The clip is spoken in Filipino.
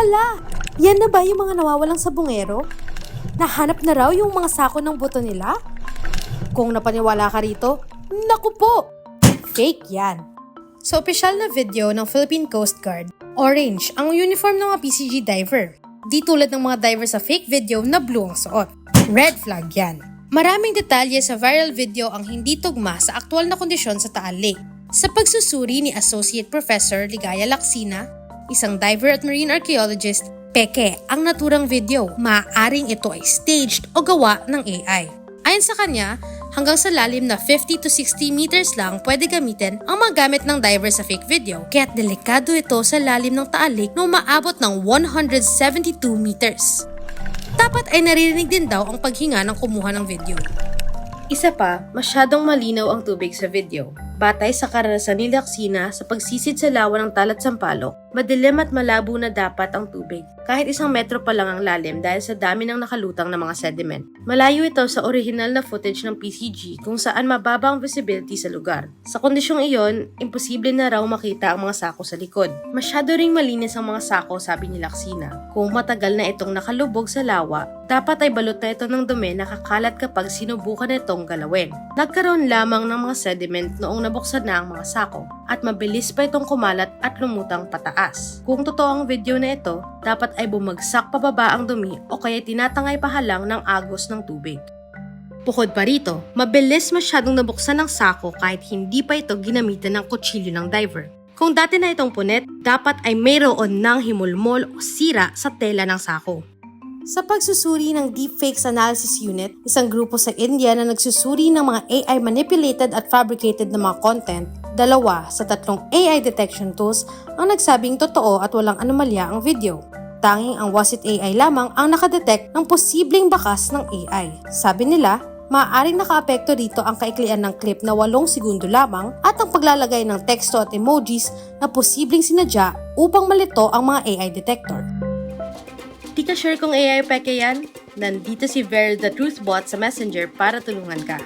Hala! Yan na ba yung mga nawawalang sabungero? Nahanap na raw yung mga sako ng buto nila? Kung napaniwala ka rito, naku po! Fake yan. Sa opisyal na video ng Philippine Coast Guard, orange ang uniform ng mga PCG diver. Di tulad ng mga diver sa fake video na blue ang suot. Red flag yan. Maraming detalye sa viral video ang hindi tugma sa aktwal na kondisyon sa Taal Lake. Sa pagsusuri ni Associate Professor Ligaya Laksina, isang diver at marine archaeologist, peke ang naturang video. Maaaring ito ay staged o gawa ng AI. Ayon sa kanya, hanggang sa lalim na 50 to 60 meters lang pwede gamitin ang mga gamit ng diver sa fake video. Kaya't delikado ito sa lalim ng taalik na umaabot ng 172 meters. Dapat ay naririnig din daw ang paghinga ng kumuha ng video. Isa pa, masyadong malinaw ang tubig sa video. Batay sa karanasan ni Laksina sa pagsisid sa lawa ng Talat Sampaloc, madilim at malabo na dapat ang tubig. Kahit isang metro pa lang ang lalim dahil sa dami ng nakalutang na mga sediment. Malayo ito sa original na footage ng PCG kung saan mababa ang visibility sa lugar. Sa kondisyong iyon, imposible na raw makita ang mga sako sa likod. Masyado ring malinis ang mga sako sabi ni Laksina. Kung matagal na itong nakalubog sa lawa, dapat ay balot na ito ng dumi na kakalat kapag sinubukan itong galawin. Nagkaroon lamang ng mga sediment noong nabuksan na ang mga sako at mabilis pa itong kumalat at lumutang pataas. Kung totoo ang video na ito, dapat ay bumagsak pababa ang dumi o kaya tinatangay pahalang ng agos ng tubig. Bukod pa rito, mabilis masyadong nabuksan ng sako kahit hindi pa ito ginamitan ng kutsilyo ng diver. Kung dati na itong punet, dapat ay mayroon ng himulmol o sira sa tela ng sako. Sa pagsusuri ng Deepfakes Analysis Unit, isang grupo sa India na nagsusuri ng mga AI manipulated at fabricated na mga content, dalawa sa tatlong AI detection tools ang nagsabing totoo at walang anomalya ang video. Tanging ang Wasit AI lamang ang nakadetect ng posibleng bakas ng AI. Sabi nila, maaaring nakaapekto dito ang kaiklian ng clip na 8 segundo lamang at ang paglalagay ng teksto at emojis na posibleng sinadya upang malito ang mga AI detector. Di ka sure kung AI peke yan? Nandito si Ver the Truth Bot sa Messenger para tulungan ka.